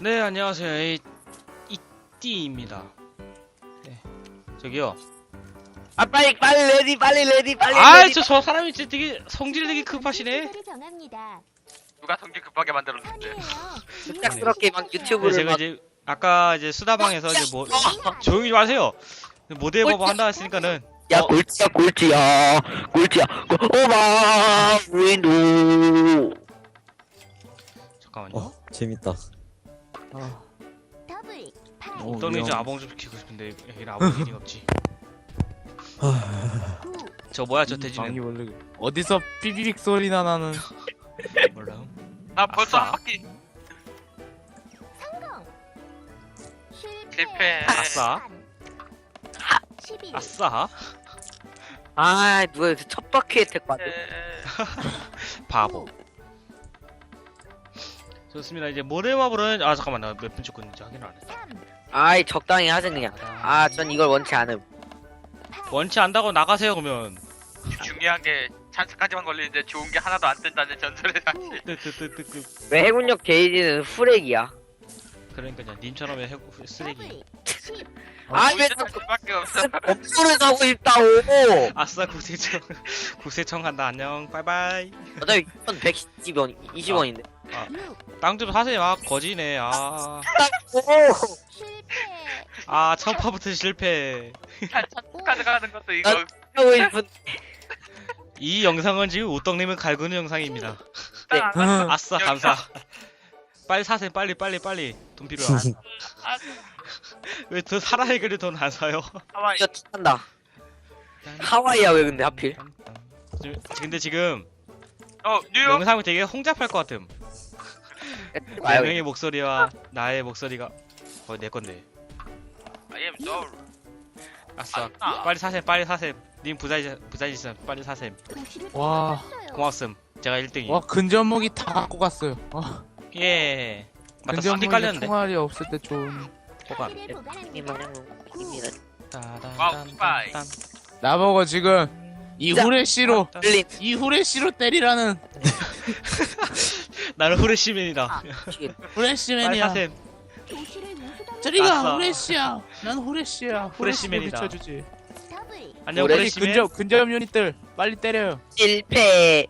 네 안녕하세요. 에이, 이띠입니다. 네. 저기요. 아 빨리 빨리 레디 빨리 레디 빨리 레디. 저, 저 사람이 진짜 되게 성질이 되게 급하시네. 순서를 정합니다. 누가 성질 급하게 만들었는데 3이에요. 갑작스럽게 막 네, 유튜브를 제가 막 이제 아까 이제 수다방에서 이제 뭐 조용히 좀 하세요. 모델 버버 한다 했으니까는. 야 어. 골치야 골치야. 골치야. 오마 윈도 잠깐만요. 어 재밌다. 더블 팔 어, 좀 위험. 아봉 좀 키고 싶은데 여기는 아봉 일이 없지. 구 저 뭐야 저 돼지는? 방귀벌레 어디서 삐비빅 소리나 나는. 몰라 나 벌써 아싸. 한 바퀴 성공. 실패. 실패. 아싸. 11 아싸. 아 누가 여기서 첫 바퀴 혜택 받아? 에, 바보 좋습니다. 이제 모델버버는 아 잠깐만 나 몇 분 찍고 있는지 확인을 안3 아이 적당히 하세요 그냥. 아 전 이걸 원치 않음. 원치 안다고 나가세요 그러면. 중요한 게 찬스까지만 걸리는데 좋은 게 하나도 안 뜬다는 전설의 사실. 뜨뜨뜨뜨 왜 해군력 게이지는 후렉이야? 그러니까요. 님처럼 해 쓰레기. 더블 10 아왜 보이는 밖에 없어. 법수를 사고 싶다고! 아싸 구세청 구세청 간다. 안녕. 빠이빠이. 어차피 110원 20원인데 6땅좀 사세요. 아 거지네. 아아 실패. 첫파부터 실패. 카드 가는 것도 이거. 나- 하고 싶은 이 영상은 지금 우떡님은 갈구는 영상입니다. 네. 딱 안- 아싸 여기다. 감사. 빨리 사세요. 빨리 빨리 빨리. 돈 필요해 아, 왜 더 살아야 그래 돈안 사요? 하와이. 이거 한다. 하와이야 왜 근데 하필? 지금- 근데 지금 어 뉴욕? 영상이 되게 홍잡할 것 같음 네 명의 목소리와 나의 목소리가 거의 내 건데. I am soul 아싸 아, 빨리 사셈 빨리 사셈. 님 부자지 부자지선 빨리 사셈. 와. 고맙음. 제가 1등이. 와 근접무기 다 갖고 갔어요. 아, 예. 맞다. 근접무기 깔렸는데. 총알이 없을 때 좋은 호감. 와우, 스파이. 나보고 지금 이 자. 후레쉬로 이 후레쉬로 때리라는 나는 후레쉬맨이다. 빨리 후레쉬맨이야. 사셈. 저리가 아싸. 후레쉬야. 난 후레쉬야. 후레쉬로 후레쉬맨이다. 비춰주지. 더블 안녕 아니 후레쉬맨. 근접 근접 유닛들 빨리 때려요. 실패.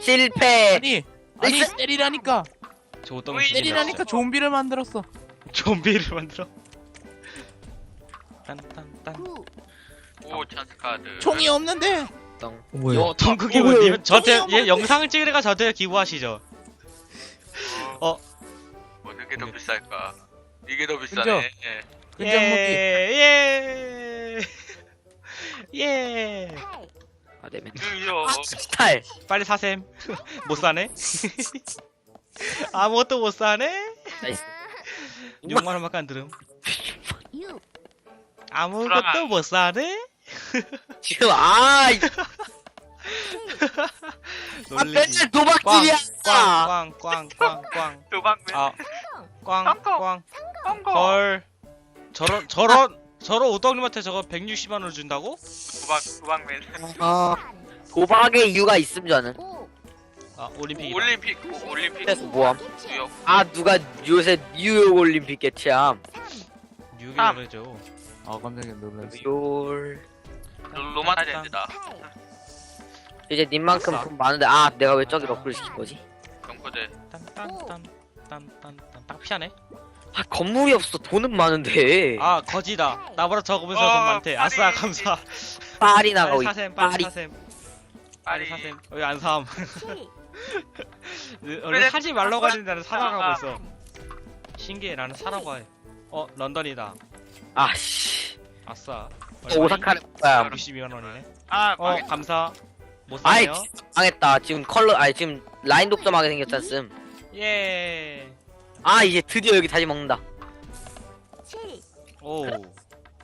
실패. 아니 아니 나이스. 때리라니까 저 어떤 우이, 때리라니까 좀비를 만들었어. 좀비를 만들어? 딴딴딴. 9오 찬스 카드. 총이 없는데. 뭐야? 어, 뭐야, 님, 저한테, 얘 영상을 찍으니까 저한테 기부하시죠. 어. 어느 게 더 비쌀까 이게 더? 비싸네 예. 근접 예, 예, 예. 8아 되면 뉴욕 아 스타일 빨리 사셈. 못 사네? 아무것도 못 사네? 나이스 6만 원밖에 안 들음. 6 아무것도. 못 사네? 지금 아, 이- 아. 맨날 도박질이야 꽝, 꽝, 꽝, 꽝, 꽝. 도박맨 아, 꽝, 성공. 꽝. 성공 헐. 저런, 저런, 저런 오떡님한테 저거 160만 원 준다고? 도박 도박맨 아 도박의 이유가 있음 저는 5 아, 올림픽이다. 올림픽 오, 올림픽 그래서 뭐함 뉴욕 아 누가 요새 뉴욕 올림픽 개최함 뉴욕이라 그러죠. 아 깜짝이야 놀랐어 뉴욕 로만 아젠드다 8 이제 님만큼 돈 많은데 아 내가 왜 저기 러플 시킨 거지 경코드 딴딴딴딴딴딴 딱 피하네. 아 건물이 없어 돈은 많은데 아 거지다. 나보다 적으면서 어, 돈 많대. 아싸. 감사. 빨리 나가고 빨리 사셈 빨리 빨리. 사셈 빨리 사셈. 왜안 삼? 7 원래. 사지 말라고 하는데 나는 사라고 아, 하고 있어. 신기해 나는 사라고 해. 어 런던이다. 아씨 아싸. 오사카는 뭐야 62만 원이네. 아 어 망했 감사. 못 아이 사네요. 망했다 지금 컬러 아니 지금 라인 독점하게 생겼잖음 예. 아 이제 드디어 여기 다시 먹는다 7오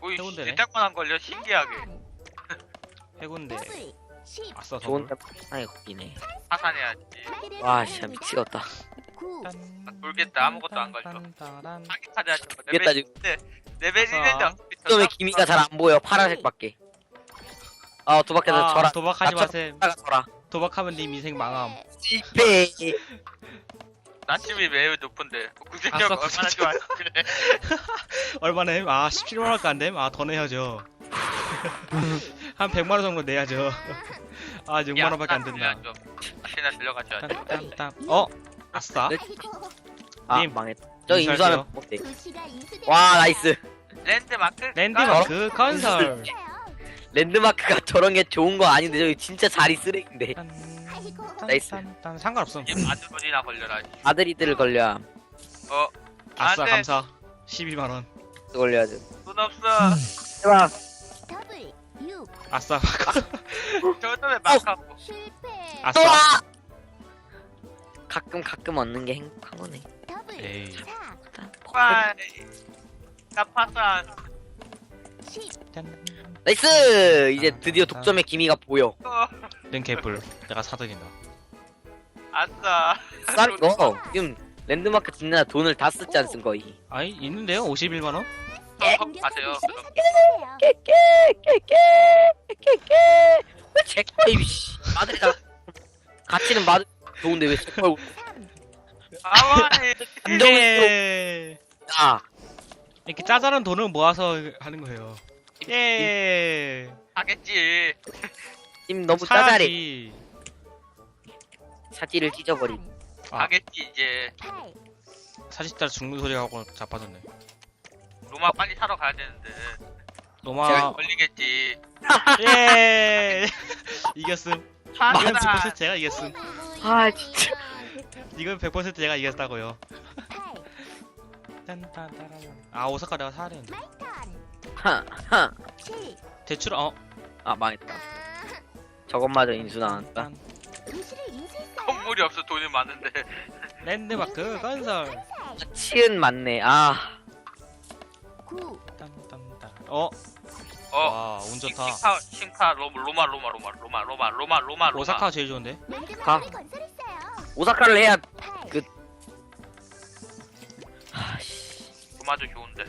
오이 해운대네. 대딱만 걸려 신기하게 해군대. 더블 10 아싸 좋은. 데 상에 걷기네 파산해야지 와 진짜 미치겠다 9 모르겠다. 아무것도 안 걸려. 사기 카드 하지 마 미치겠다 지금 레벨이는데 아싸. 점의 기미가 잘 안 보여 파란색밖에 아 도박해서 아, 저라 도박하지 나 저- 마셈. 나가 저라 도박하면 님 인생 망함. 실패 나침이 매우 높은데 구제력 아싸, 얼마나 구제력. 좋아하시길래 얼마나 해? 아 17만 원밖에 안 됨? 아 더 내야죠 한 100만 원 정도 내야죠 아 6만 원밖에 안 된다 다시나 들려가죠 땀땀땀 어? 아싸 아이고. 아 님, 망했다 저. 인수하면 못돼 인수된 와 나이스 랜드마크 랜드마크 건설 랜드마크가 저런 게 좋은 거 아닌데 저기 진짜 자리 쓰레기인데. 나이스. 딴 상관없음. 마드론이나 걸려라. 아들이들 걸려. 어 아싸 감사. 12만원. 걸려야죠. 돈 없어. 대박 더블 6 아싸 저놈의 막하고? 실패. 아싸. 또 가끔 가끔 얻는 게 행복한 거네. 더블 에이. 4 빠이. 나파산. 10 짠. 나이스! 이제 아, 드디어 아. 독점의 기미가 보여. 어, 랭케이플 내가 사드린다 아싸. 쌀, 너 지금 랜드마크 짓느라 돈을 다 쓰지 않은 거이. 아니 있는데요 51만원? 어, 예? 가세요. 가치는 마들 좋은데 왜 제꺼 아와이. 인정해. 이렇게 짜잘한 돈을 모아서 하는 거예요 예 하겠지. 님 너무 짜잘해. 사지를 찢어버린 아. 하겠지 이제. 8 사실 따라 죽는 소리가 하고 자빠졌네. 로마 빨리 사러 가야 되는데. 노마 걸리겠지. 예. 이겼음. 이건 사기다 100% 제가 이겼음. 아 진짜. 이건 100% 제가 이겼다고요. 8 딴딴따라란. 아 오사카 내가 사야 되는데 하하 7 대출 어? 아 망했다. 저것마저 인수 나왔다. 도시를 인수했어요 선물이 없어 돈이 많은데. 랜드마크 건설. 치은 맞네. 아. 9 딴딴따 어? 어 좋다. 싱카 싱카 로, 로마 로마 로마 로마 로마 로마 로마 로마. 오사카 제일 좋은데? 가. 건설했어요 오사카를 해야 8 그- 로마도 좋은데.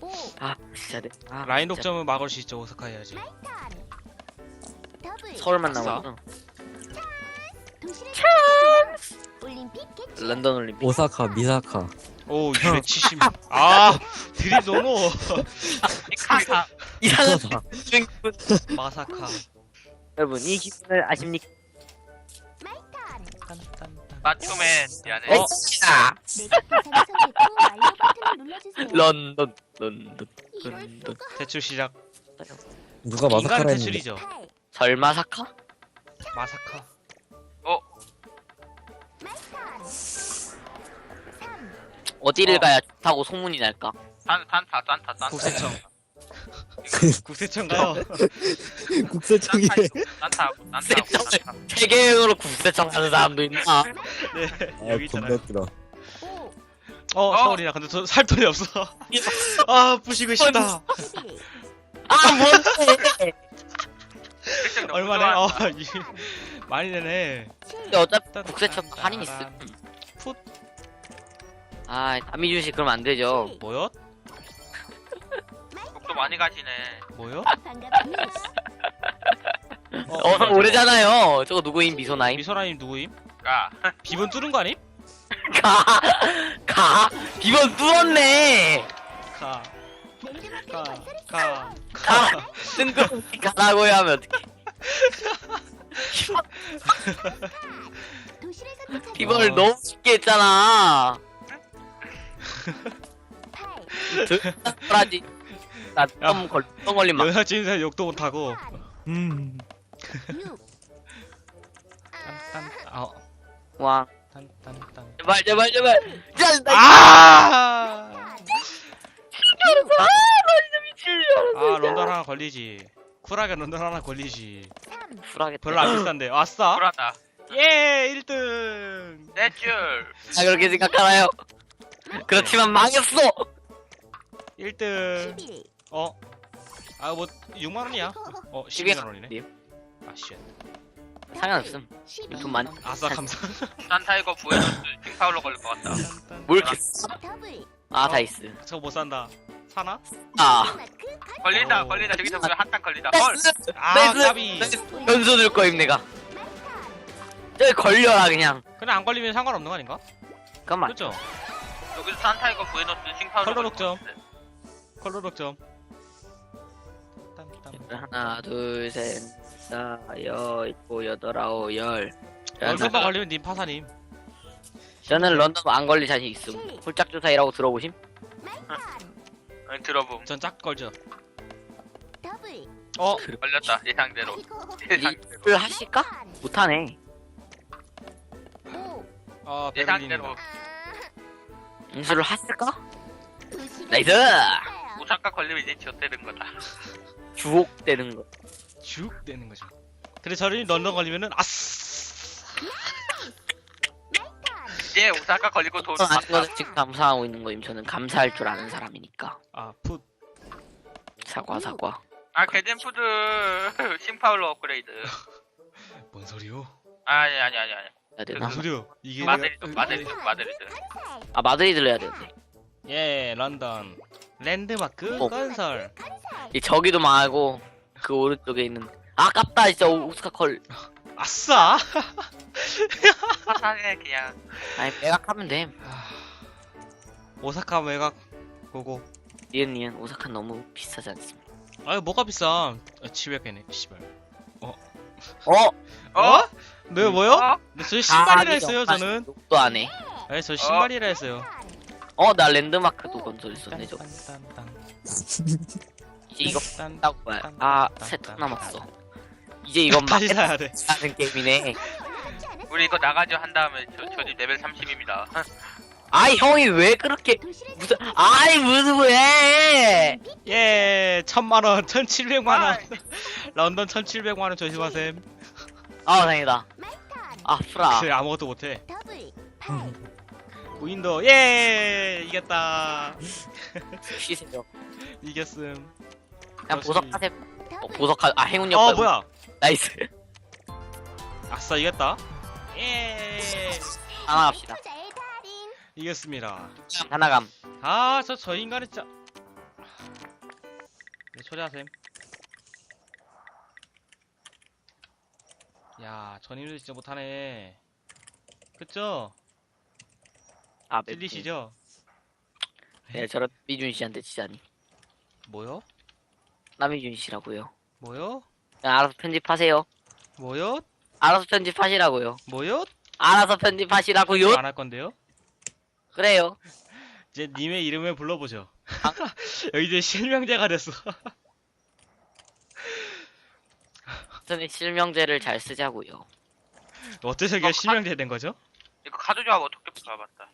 5아 진짜 네. 아, 라인 진짜. 독점을 막을 수 있죠 오사카 해야지. 서울만 아싸. 남았어 개최. 런던 올림픽. 오사카 미사카. 오 270. 아 드립 너무 싱카사 이상한 미사카. 마사카. 여러분 이 기분을 아십니까? 딴딴딴 맞춤에 미안해. 어? 런던 런던 런던. 대출 시작. 누가 인간 마사카라 했는데? 대출이죠. 8 설마 사카? 마사카. 3 어디를 어. 가야 좋다고 소문이 날까? 산 산타 산타 산타 국세청 국세청 가요? 국세청이 산타 산타 산타 세계여행으로 국세청 가는 사람도 있나? 네. 아 여기 있잖아요. 겁나 들어 5어 서울이나 근데 저 살 돈이 없어. 아 부시고 싶다. 11아 뭔데? 얼마네. 어 이, 많이 되네. 7 어차피 딴, 국세청 딴, 할인. 있음. 풋아 남이준 씨 그러면 안 되죠. 뭐요? 독도 많이 가시네 뭐요 반갑습니다 어, 오래잖아요. 저거 누구임 미소나임? 미소라님 누구임 야 비번 뚫은 거 아님 가, 가, 비번 뚫었네. 가 가, 가, 가, 뜬금없이 가라고 하면 어떡해. 비번을 어. 너무 쉽게 했잖아. 8 하지. 나좀 걸, 똥 걸린 막. 여자친구한테 욕도 못하고 음6 딴딴 아 와, 딴딴딴 제발, 제발, 제발. 자, 나 아! 미치려. 아 런던 하나 걸리지 쿨하게 런던 하나 걸리지 3 불하겠다. 별로 안 비싼데 아싸 불하다 예 1등 내 줄 아, 그렇게 생각하나요? 그렇지만 망했어. 1등 11 어? 아 뭐 6만원이야 어 12만원이네 아쉣 상관없음. 12돈 많이. 아싸 감사 산타 이거 구해줬어 킹파울러 걸릴 것 같다 뭐 이렇게. 아, 다이스. 저거 못 산다 사나? 아. 걸린다 오. 걸린다 저기서 보면 한땅 걸린다 헐 아 나이스. 까비 변수 줄 거임, 내가. 저기 걸려라 그냥 그냥 안 걸리면 상관없는 거 아닌가? 잠깐만 그렇죠? 여기서 산타 이거 구해놓은 싱파울러 컬러 독점. 컬러 덕점. 하나 둘셋넷 일곱 여덟 아홉 열 런던만 걸리면 님 파사님. 저는 런던 안 걸릴 자신 있음 홀짝 조사이라고 들어보심? 응, 들어봄 전 짝 걸죠. 더블. 어? 걸렸다 예상대로. 예상대로 를 하실까? 못하네 오. 아, 예상대로 베를린이다. 인수를 하실까? 나이스! 오사카 걸리면 이제 지어되는 거다 주옥 되는 거 쭉 되는 거죠. 근데 저를 런던 걸리면은 아스. 이제 오사카 걸리고 돈전 아는 것을 지금 감사하고 있는 거임 저는 감사할 줄 아는 사람이니까 아, 풋. 사과 사과 아 게덴푸드 싱파울러 업그레이드 뭔 소리요? 아니 아니 아니 아니 해야 되나? 뭔 소리요? 이게 마드리드 내가- 마드리드 마드리드 아 마드리드를 해야 되는데 예, 런던. 랜드마크 어. 건설. 이 저기도 망하고 그 오른쪽에 있는 아깝다 진짜 오- 오스카 컬 아싸! 화상해 그냥 아니 매각하면 돼 오사카 외곽 고고. 니은 니은 오사카 너무 비싸지 않습니다 아유, 뭐가 비싸? 700개네, 씨발. 어? 어? 네, 뭐요? 어? 네, 저 신발이라 아, 했어요, 이거 저는. 욕도 안해 네, 저 신발이라 했어요. 어 나 랜드마크도 건설했었네 저거 딴딴딴. 이제 이거 딴- 따고 뭐야 아셋 남았어 이제 이건 다시 마켓 사야 돼. 하는 게임이네 우리 이거 나가죠 한 다음에 저, 저 집 레벨 30입니다 아이 형이 왜 그렇게 무슨 아이 무슨 왜 예, 천만 원, 천칠백만 원. 런던 천칠백만 원 조심하셈. 아 다행이다 아 프라 그래 아무것도 못해. 무인도 예 이겼다. 쉬세요 이겼음. 그냥 그렇지. 보석하세 어, 더블. 보석하 아 행운이 어 없다 뭐야? 나이스 아싸 이겼다. 예 하나 갑시다 투자의 달인. 이겼습니다. 하나감 아 저 저 인간이 진짜. 네, 초대하셈. 야, 전임도 진짜 못하네. 그쵸? 아 찔리시죠? 네 저런 미준 씨한테 치자니 뭐요? 남미준 씨라고요 뭐요? 그냥 알아서 편집하세요 뭐요? 알아서 편집하시라고요 뭐요? 알아서 편집하시라고요 안 할 건데요? 그래요 이제 님의 이름을 불러보죠. 아. 여기 이제 실명제가 됐어. 저는 실명제를 잘 쓰자고요 어째서 이게 실명제 된 거죠? 이거 카드 조합 어떻게 풀어봤다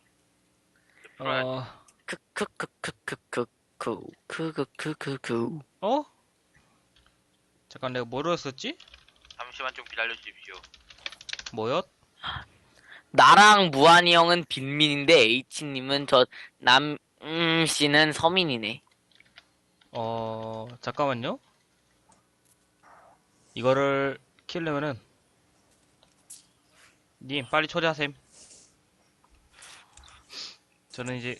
풀어야 어, 크크크크크크 크크크크크크 어? 잠깐 내가 뭐로 했었지? 잠시만 좀 기다려 주십시오 뭐였? 나랑 무한이 형은 빈민인데 H님은 저 남, 음, 씨는 서민이네. 어, 잠깐만요. 이거를 키우려면은 님 빨리 초대하셈. 저는 이제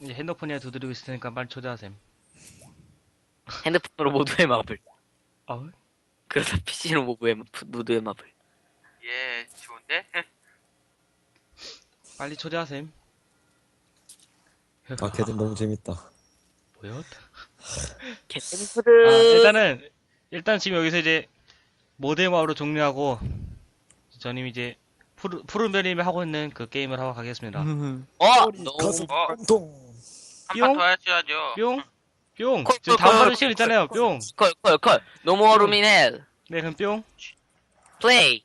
이제 핸드폰에 두드리고 있을 테니까 빨리 초대하셈. 핸드폰으로 모두의 맵을. 어? 그러다 PC로 모두의, 모두의 맵을. 예 좋은데? 빨리 초대하셈. 아 걔들 너무 재밌다. 뭐였? 개템프드. 아, 일단은 일단 지금 여기서 이제 모데마으로 종료하고 저님 이제 푸르, 푸른별님이 하고 있는 그 게임을 하고 가겠습니다. 어, 가슴 너무. 어? 한 판 뿅? 더 하셔야죠 뿅? 뿅! 콜, 지금 콜, 다음 콜, 받을 시간 있잖아요. 뿅! 컬, 컬, 컬. 노 모어 루미넬. 네, 그럼 뿅! 플레이.